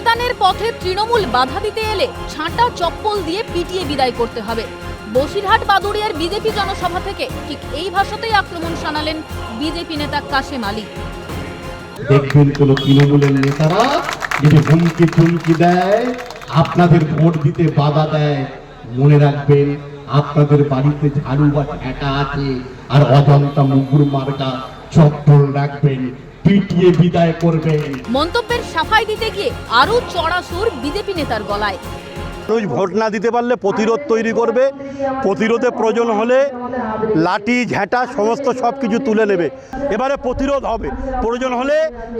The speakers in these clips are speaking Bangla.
ভোটদানের পথে তৃণমূল বাধা দিতে এলে ছাঁটা চপ্পল দিয়ে পিটিয়ে বিদায় করতে হবে। বসিরহাট বাদুড়িয়ার বিজেপি জনসভা থেকে ঠিক এই ভাষাতেই আক্রমণ শানালেন বিজেপি নেতা কাশেম আলী। দেখবেন কোন তৃণমূলের নেতারা যদি হুমকি টুমকি দেয়, আপনাদের ভোট দিতে বাধা দেয়, মনে রাখবেন আপনাদের বাড়িতে ঝাড়ু বা ঠেকা আছে আর অজন্তা মুগুর মার্কা চপ্পল রাখবেন। পিটিয়ে বিদায় করবেন মন্তব্যের সাফাই দিতে গিয়ে আরও চড়া সুর বিজেপি নেতার গলায়। মানুষ ভোট না দিতে পারলে প্রতিরোধ তৈরি করবে। প্রতিরোধে প্রয়োজন হলে লাঠি ঝ্যাঁটা সমস্ত সব কিছু তুলে নেবে। এবারে প্রতিরোধ হবে। প্রয়োজন হলে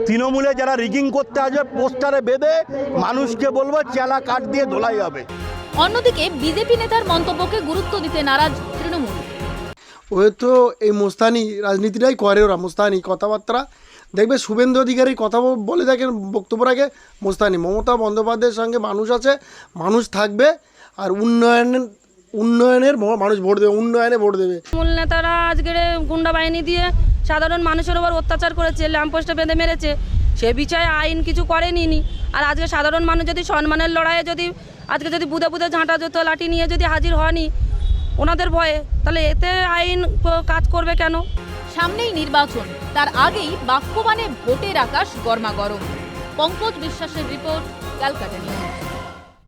তৃণমূলে যারা রিগিং করতে আসবে পোস্টারে বেঁধে মানুষকে বলব চেলা কাঠ দিয়ে ধোলাই হবে। অন্যদিকে বিজেপি নেতার মন্তব্যকে গুরুত্ব দিতে নারাজ তৃণমূল। ও তো এই মোস্তানি রাজনীতিটাই করে ওরা মোস্তানি কথাবার্তা। দেখবে শুভেন্দু অধিকারী কথা বলে দেখেন বক্তব্য রাখে মোস্তানি। মমতা বন্দ্যোপাধ্যায়ের সঙ্গে মানুষ আছে, মানুষ থাকবে, আর উন্নয়ন উন্নয়নের মানুষ ভোট দেবে, উন্নয়নে ভোট দেবে। মূল নেতারা আজকের গুন্ডা বাহিনী দিয়ে সাধারণ মানুষের উপর অত্যাচার করেছে ল্যাম্পোস্টে বেঁধে মেরেছে, সে বিষয়ে আইন কিছু করেনি আর আজকে সাধারণ মানুষ যদি সম্মানের লড়াইয়ে যদি, আজকে যদি বুধে বুধে ঝাঁটা জুতো লাঠি নিয়ে যদি হাজির হয়নি, ওনাদের ভয়ে, তাহলে এতে আইন কাজ করবে কেন? সামনেই নির্বাচন। তার আগেই বাক্যবানে ভোটের আকাশ গরমাগরম। পঙ্কজ বিশ্বাসের রিপোর্ট ক্যালকাটা নিউজ।